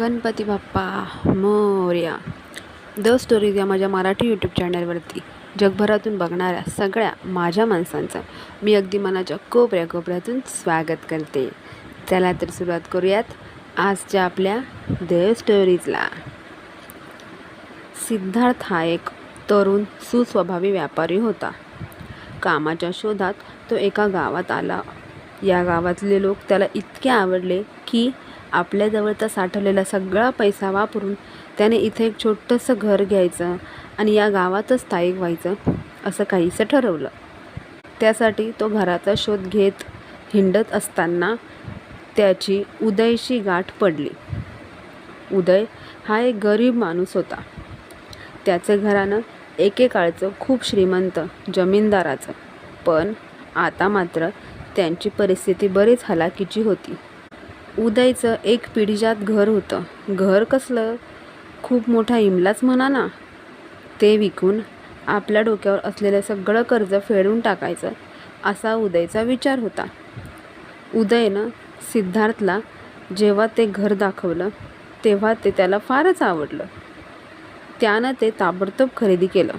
Ganpati Bappa Morya. The stories या माझ्या Marathi YouTube चॅनलवरती जगभरातून बघणाऱ्या सगळ्या माझ्या माणसांचं मी अगदी मनाच्या कोपऱ्या कोपऱ्यातून स्वागत करते. चला तर सुरुवात करूयात आजच्या आपल्या द स्टोरीजला. सिद्धार्थ हा एक तरुण सुस्वभावी व्यापारी होता. कामाच्या शोधात तो एका गावात आला. या गावातले लोक त्याला इतके आवडले की आपल्याजवळचा साठवलेला सगळा पैसा वापरून त्याने इथे एक छोटंसं घर घ्यायचं आणि या गावातच स्थायिक व्हायचं असं काहीसं ठरवलं. त्यासाठी तो घराचा शोध घेत हिंडत असताना त्याची उदयशी गाठ पडली. उदय हा एक गरीब माणूस होता. त्याचं घरानं एकेकाळचं खूप श्रीमंत जमीनदाराचं. पण आता मात्र त्यांची परिस्थिती बरीच हलाखीची होती. उदयचं एक पिढीजात घर होतं. घर कसलं? खूप मोठा इमलाच म्हणा ना. ते विकून आपल्या डोक्यावर असलेलं सगळं कर्ज फेडून टाकायचं असा उदयचा विचार होता. उदयनं सिद्धार्थला जेव्हा ते घर दाखवलं तेव्हा ते त्याला फारच आवडलं. त्यानं ते ताबडतोब खरेदी केलं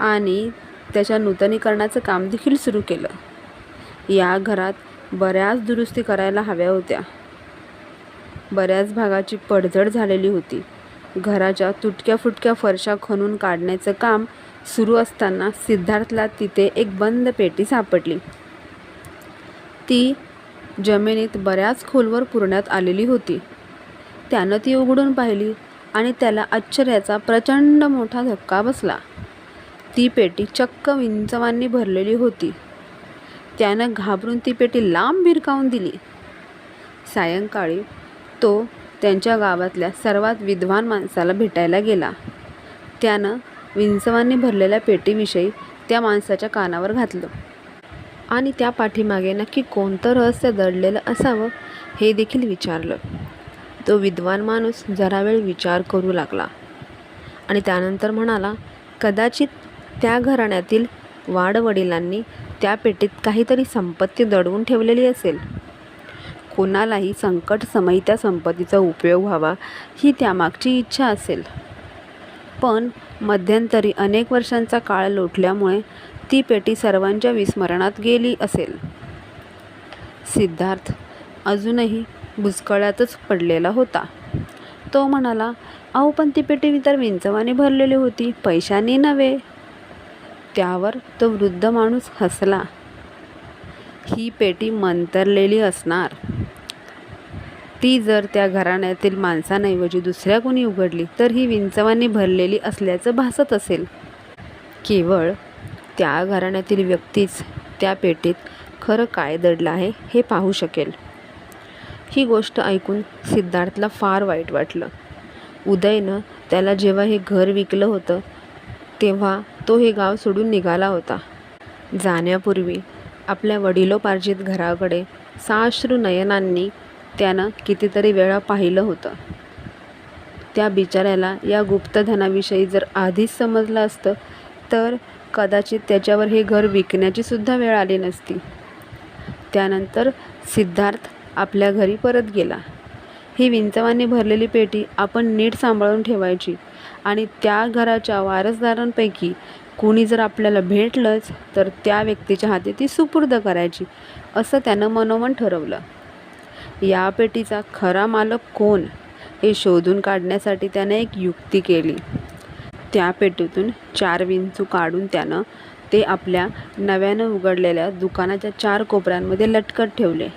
आणि त्याच्या नूतनीकरणाचं काम देखील सुरू केलं. या घरात बऱ्याच दुरुस्ती करायला हव्या होत्या. बऱ्याच भागाची पडझड झालेली होती. घराच्या तुटक्या फुटक्या फरशा खणून काढण्याचं काम सुरू असताना सिद्धार्थला तिथे एक बंद पेटी सापडली. ती जमिनीत बऱ्याच खोलवर पुरण्यात आलेली होती. त्यानं ती उघडून पाहिली आणि त्याला आश्चर्याचा प्रचंड मोठा धक्का बसला. ती पेटी चक्क विंचवांनी भरलेली होती. त्यानं घाबरून ती पेटी लांब भिरकावून दिली. सायंकाळी तो त्यांच्या गावातल्या सर्वात विद्वान माणसाला भेटायला गेला. त्यानं विंचवांनी भरलेल्या पेटीविषयी त्या माणसाच्या कानावर घातलं. आणि त्या पाठीमागे नक्की कोणतं रहस्य दडलेलं असावं हे देखील विचारलं. तो विद्वान माणूस जरा वेळ विचार करू लागला आणि त्यानंतर म्हणाला कदाचित त्या घराण्यातील वाडवडिलांनी त्या पेटीत काहीतरी संपत्ती दडवून ठेवलेली असेल. कोणालाही संकटसमयी त्या संपत्तीचा उपयोग व्हावा ही त्यामागची इच्छा असेल. पण मध्यंतरी अनेक वर्षांचा काळ लोटल्यामुळे ती पेटी सर्वांच्या विस्मरणात गेली असेल. सिद्धार्थ अजूनही बुचकळ्यातच पडलेला होता. तो म्हणाला अहो पण ती पेटी तर विंचवाने भरलेली होती पैशाने नव्हे. त्यावर तो वृद्ध माणूस हसला. ही पेटी मंतरलेली असणार. ती जर त्या घराण्यातील माणसांऐवजी दुसऱ्या कोणी उघडली तर ही विंचवांनी भरलेली असल्याचं भासत असेल. केवळ त्या घराण्यातील व्यक्तीच त्या पेटीत खरं काय दडलं आहे हे पाहू शकेल. ही गोष्ट ऐकून सिद्धार्थला फार वाईट वाटलं. उदयनं त्याला जेव्हा हे घर विकलं होतं तेव्हा तो हे गाव सोडून निघाला होता. जाण्यापूर्वी आपल्या वडिलोपार्जित घराकडे साश्रू नयनांनी त्यानं कितीतरी वेळा पाहिलं होतं. त्या बिचाऱ्याला या गुप्तधनाविषयी जर आधीच समजलं असतं तर कदाचित त्याच्यावर हे घर विकण्याची सुद्धा वेळ आली नसती. त्यानंतर सिद्धार्थ आपल्या घरी परत गेला. ही विंचवाने भरलेली पेटी आपण नीट सांभाळून ठेवायची. आणि त्या घराच्या वारसदारांपैकी कोणी जर आपल्याला भेटलंच तर त्या व्यक्तीच्या हाती ती सुपूर्द करायची असं त्यानं मनोमन ठरवलं. या पेटीचा खरा मालक कोण हे शोधून काढण्यासाठी त्यानं एक युक्ती केली. त्या पेटीतून चार विंचू काढून त्यानं ते आपल्या नव्यानं उघडलेल्या दुकानाच्या चार कोपऱ्यांमध्ये लटकत ठेवले.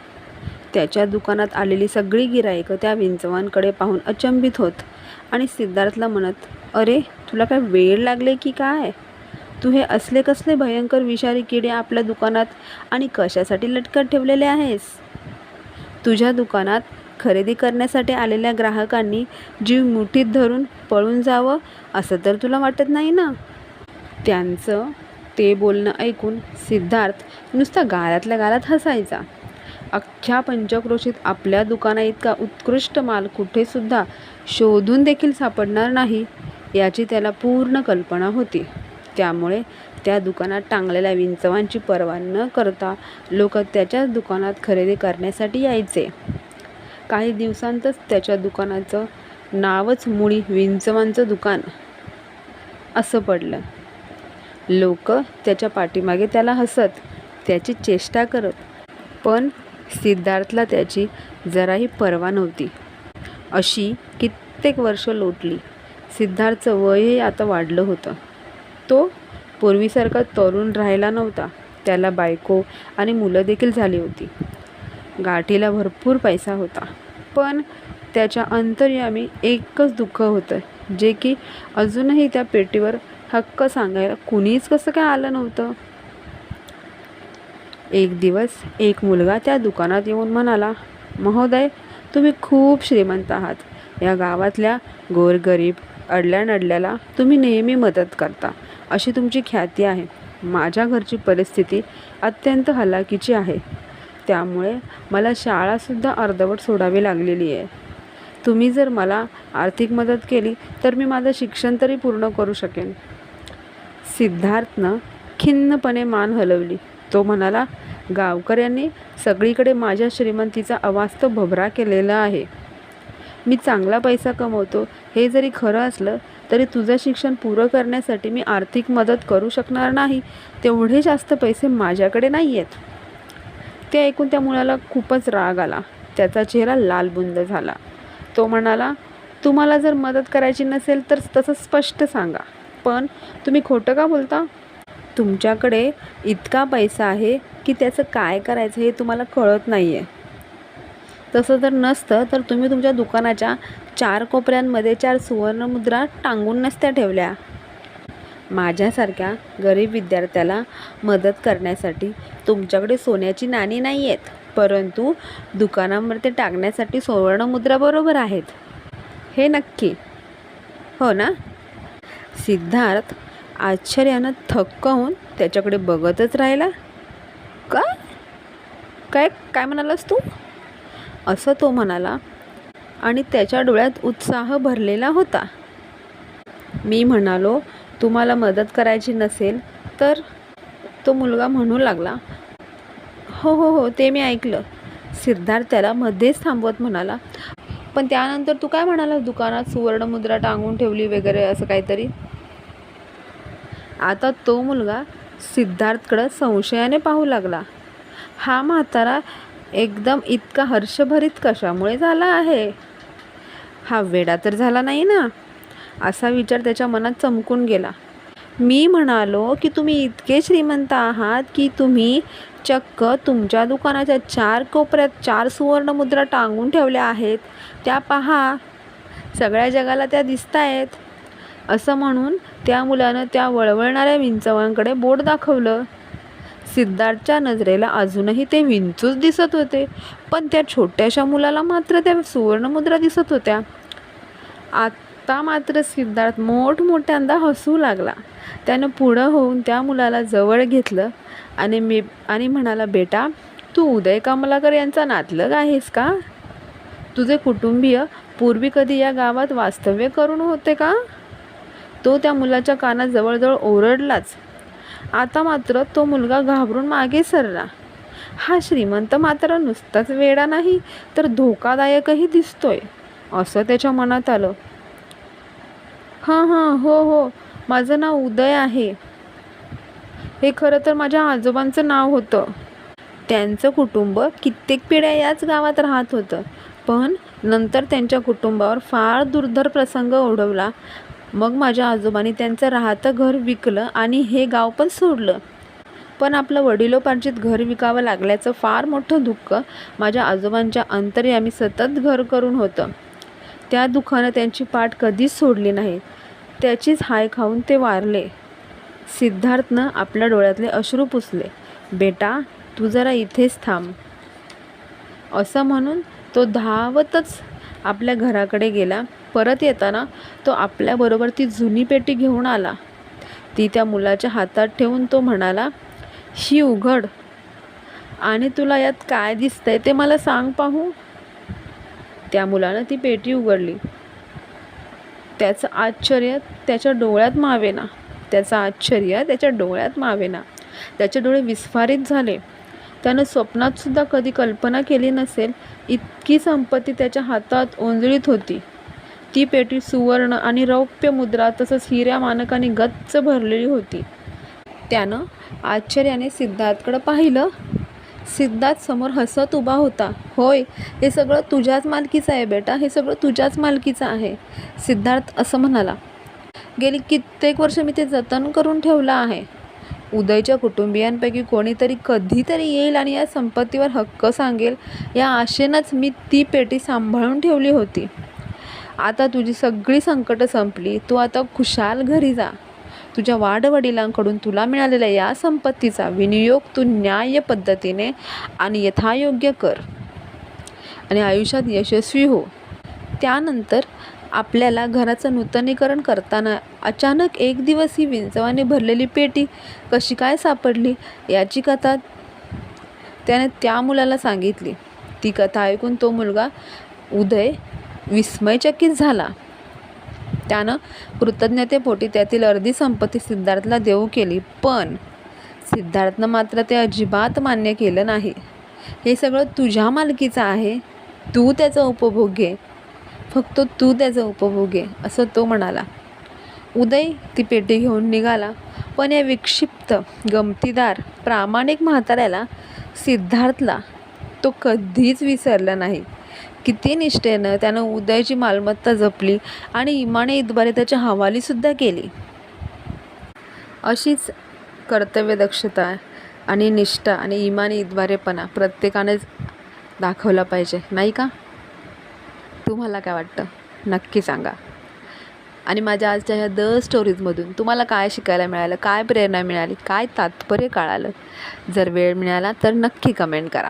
त्याच्या दुकानात आलेली सगळी गिराईकं त्या विंचवांकडे पाहून अचंबित होत. आणि सिद्धार्थला म्हणत अरे तुला काय वेळ लागले की काय? तू हे असले कसले भयंकर विषारी किडे आपल्या दुकानात आणि कशासाठी लटकत ठेवलेले आहेस? तुझ्या दुकानात खरेदी करण्यासाठी आलेल्या ग्राहकांनी जीव मुठीत धरून पळून जावं असं तर तुला वाटत नाही ना? त्यांचं ते बोलणं ऐकून सिद्धार्थ नुसता गालातल्या गालात हसायचा. अख्ख्या पंचक्रोशीत आपल्या दुकाना इतका उत्कृष्ट माल कुठेसुद्धा शोधून देखील सापडणार नाही याची त्याला पूर्ण कल्पना होती. त्यामुळे त्या दुकानात टांगलेल्या विंचवांची पर्वा न करता लोक त्याच्याच दुकानात खरेदी करण्यासाठी यायचे. काही दिवसांतच त्याच्या दुकानाचं नावच मुळी विंचवांचं दुकान असं पडलं. लोक त्याच्या पाठीमागे त्याला हसत त्याची चेष्टा करत पण सिद्धार्थला त्याची जराही पर्वा नव्हती. अशी कित्येक वर्ष लोटली. सिद्धार्थचं वयही आता वाढलं होतं. तो पूर्वीसारखा तरुण राहिला नव्हता. त्याला बायको आणि मुलं देखील झाली होती. गाठीला भरपूर पैसा होता. पण त्याच्या अंतर्यामी एकच दुःख होतं जे की अजूनही त्या पेटीवर हक्क सांगायला कुणीच कसं काय आलं नव्हतं? एक दिवस एक मुलगा त्या दुकानात येऊन म्हणाला महोदय तुम्ही खूप श्रीमंत आहात. या गावातल्या गोरगरीब अडल्या नडल्याला तुम्ही नेहमी मदत करता. अशी तुमची ख्याती आहे. माझ्या घरची परिस्थिती अत्यंत हलाखीची आहे. त्यामुळे मला शाळासुद्धा अर्धवट सोडावी लागलेली आहे. तुम्ही जर मला आर्थिक मदत केली तर मी माझं शिक्षण तरी पूर्ण करू शकेन. सिद्धार्थनं खिन्नपणे मान हलवली. तो म्हणाला गावकऱ्यांनी सगळीकडे माझ्या श्रीमंतीचा अवास्त भभरा केलेला आहे. मी चांगला पैसा कमवतो हे जरी खरं असलं तरी तुझं शिक्षण पुरं करण्यासाठी मी आर्थिक मदत करू शकणार नाही. तेवढे जास्त पैसे माझ्याकडे नाही आहेत ते ऐकून त्या मुलाला खूपच राग आला. त्याचा चेहरा लालबुंद झाला. तो म्हणाला तुम्हाला जर मदत करायची नसेल तर तसं स्पष्ट सांगा. पण तुम्ही खोटं का बोलता? तुमच्याकडे इतका पैसा आहे की त्याचं काय करायचं हे तुम्हाला कळत नाही आहे तसं जर नसतं तर तुम्ही तुमच्या दुकानाच्या चार कोपऱ्यांमध्ये चार सुवर्णमुद्रा टांगून नसत्या ठेवल्या. माझ्यासारख्या गरीब विद्यार्थ्याला मदत करण्यासाठी तुमच्याकडे सोन्याची नाणी नाही आहेत परंतु दुकानामध्ये टाकण्यासाठी सुवर्णमुद्रा बरोबर आहेत. हे नक्की. हो ना? सिद्धार्थ आश्चर्यानं थक्क होऊन त्याच्याकडे बघतच राहिला. का काय काय म्हणालास तू? असं तो म्हणाला आणि त्याच्या डोळ्यात उत्साह भरलेला होता. मी म्हणालो तुम्हाला मदत करायची नसेल तर तो मुलगा म्हणू लागला. हो हो हो ते मी ऐकलं. सिद्धार्थ त्याला मध्येच थांबवत म्हणाला. पण त्यानंतर तू काय म्हणाला दुकानात सुवर्णमुद्रा टांगून ठेवली वगैरे असं काहीतरी? आता तो मुलगा सिद्धार्थकडं संशयाने पाहू लागला. हा म्हातारा एकदम इतका हर्षभरीत कशामुळे झाला आहे? हा वेडा तर झाला नाही ना? असा विचार त्याच्या मनात चमकून गेला. मी म्हणालो की तुम्ही इतके श्रीमंत आहात की तुम्ही चक्क तुमच्या दुकानाच्या चार कोपऱ्यात चार सुवर्णमुद्रा टांगून ठेवल्या आहेत. त्या पहा सगळ्या जगाला त्या दिसत आहेत असं म्हणून त्या मुलानं त्या वळवळणाऱ्या विंचवांकडे बोट दाखवलं. सिद्धार्थच्या नजरेला अजूनही ते विंचूच दिसत होते पण त्या छोट्याशा मुलाला मात्र त्या सुवर्णमुद्रा दिसत होत्या. आत्ता मात्र सिद्धार्थ मोठमोठ्यांदा हसू लागला. त्यानं पुढं होऊन त्या मुलाला जवळ घेतलं आणि मी आणि म्हणाला बेटा तू उदय कमलाकर यांचा नातलग आहेस का? तुझे कुटुंबीय पूर्वी कधी या गावात वास्तव्य करून होते का? तो त्या मुलाच्या कानात जवळजवळ ओरडलाच. आता मात्र तो मुलगा घाबरून मागे सरला. हा श्रीमंत मात्र नुसताच वेडा नाही तर धोकादायकही दिसतोय असं त्याच्या मनात आलं. हां हां हो हो माझं नाव उदय आहे. हे खरं तर माझ्या आजोबांचं नाव होतं. त्यांचं कुटुंब कित्येक पिढ्या याच गावात राहत होतं. पण नंतर त्यांच्या कुटुंबावर फार दुर्धर प्रसंग ओढवला मग माझ्या आजोबांनी त्यांचं राहतं घर विकलं आणि हे गाव पण सोडलं. पण आपलं वडिलोपार्जित घर विकावं लागल्याचं फार मोठं दुःख माझ्या आजोबांच्या अंतरी आम्ही सतत घर करून होतं. त्या दुःखानं त्यांची पाठ कधीच सोडली नाही. त्याचीच हाय खाऊन ते वारले. सिद्धार्थनं आपल्या डोळ्यातले अश्रू पुसले. बेटा तू जरा इथेच थांब. असं म्हणून तो धावतच आपल्या घराकडे गेला. परत येताना तो आपल्याबरोबर ती जुनी पेटी घेऊन आला. ती त्या मुलाच्या हातात ठेवून तो म्हणाला ही उघड. आणि तुला यात काय दिसतंय ते मला सांग पाहू. त्या मुलानं ती पेटी उघडली. त्याचं आश्चर्य त्याच्या डोळ्यात मावेना. त्याचं आश्चर्य त्याच्या डोळ्यात मावेना. त्याचे डोळे विस्फारित झाले. त्यानं स्वप्नातसुद्धा कधी कल्पना केली नसेल इतकी संपत्ती त्याच्या हातात ओंजळीत होती. ती पेटी सुवर्ण आणि रौप्य मुद्रा तसंच हिऱ्या मानकाने गच्च भरलेली होती. त्यानं आश्चर्याने सिद्धार्थकडं पाहिलं. सिद्धार्थ समोर हसत उभा होता. होय हे सगळं तुझ्याच मालकीचं आहे बेटा हे सगळं तुझ्याच मालकीचं आहे सिद्धार्थ असं म्हणाला. गेली कित्येक वर्ष मी ते जतन करून ठेवलं आहे. उदयच्या कुटुंबियांपैकी कोणीतरी कधीतरी येईल आणि या संपत्तीवर हक्क सांगेल या आशेनंच मी ती पेटी सांभाळून ठेवली होती. आता तुझी सगळी संकटं संपली. तू आता खुशाल घरी जा. तुझ्या वाडवडिलांकडून तुला मिळालेल्या या संपत्तीचा विनियोग तू न्याय्य पद्धतीने आणि यथायोग्य कर आणि आयुष्यात यशस्वी हो. त्यानंतर आपल्याला घराचं नूतनीकरण करताना अचानक एक दिवस ही विंचवाने भरलेली पेटी कशी काय सापडली याची कथा त्याने त्या मुलाला सांगितली. ती कथा ऐकून तो मुलगा उदय विस्मयचकित झाला. त्यानं कृतज्ञतेपोटी त्यातील अर्धी संपत्ती सिद्धार्थला देऊ केली पण सिद्धार्थनं मात्र ते अजिबात मान्य केलं नाही. हे सगळं तुझ्या मालकीचं आहे. तू त्याचा उपभोग घे. फक्त तू त्याचा उपभोग घे असं तो म्हणाला. उदय ती पेटी घेऊन निघाला पण या विक्षिप्त गमतीदार प्रामाणिक म्हाताऱ्याला सिद्धार्थला तो कधीच विसरला नाही. किती निष्ठेनं त्यानं उदयची मालमत्ता जपली आणि इमाने इतबारे त्याच्या हवालीसुद्धा केली. अशीच कर्तव्यदक्षता आणि निष्ठा आणि इमानी इतबारेपणा प्रत्येकानेच दाखवला पाहिजे नाही का? तुम्हाला काय वाटतं? नक्की सांगा. आणि माझ्या आजच्या ह्या द स्टोरीजमधून तुम्हाला काय शिकायला मिळालं काय प्रेरणा मिळाली काय तात्पर्य कळालं? जर वेळ मिळाला तर नक्की कमेंट करा.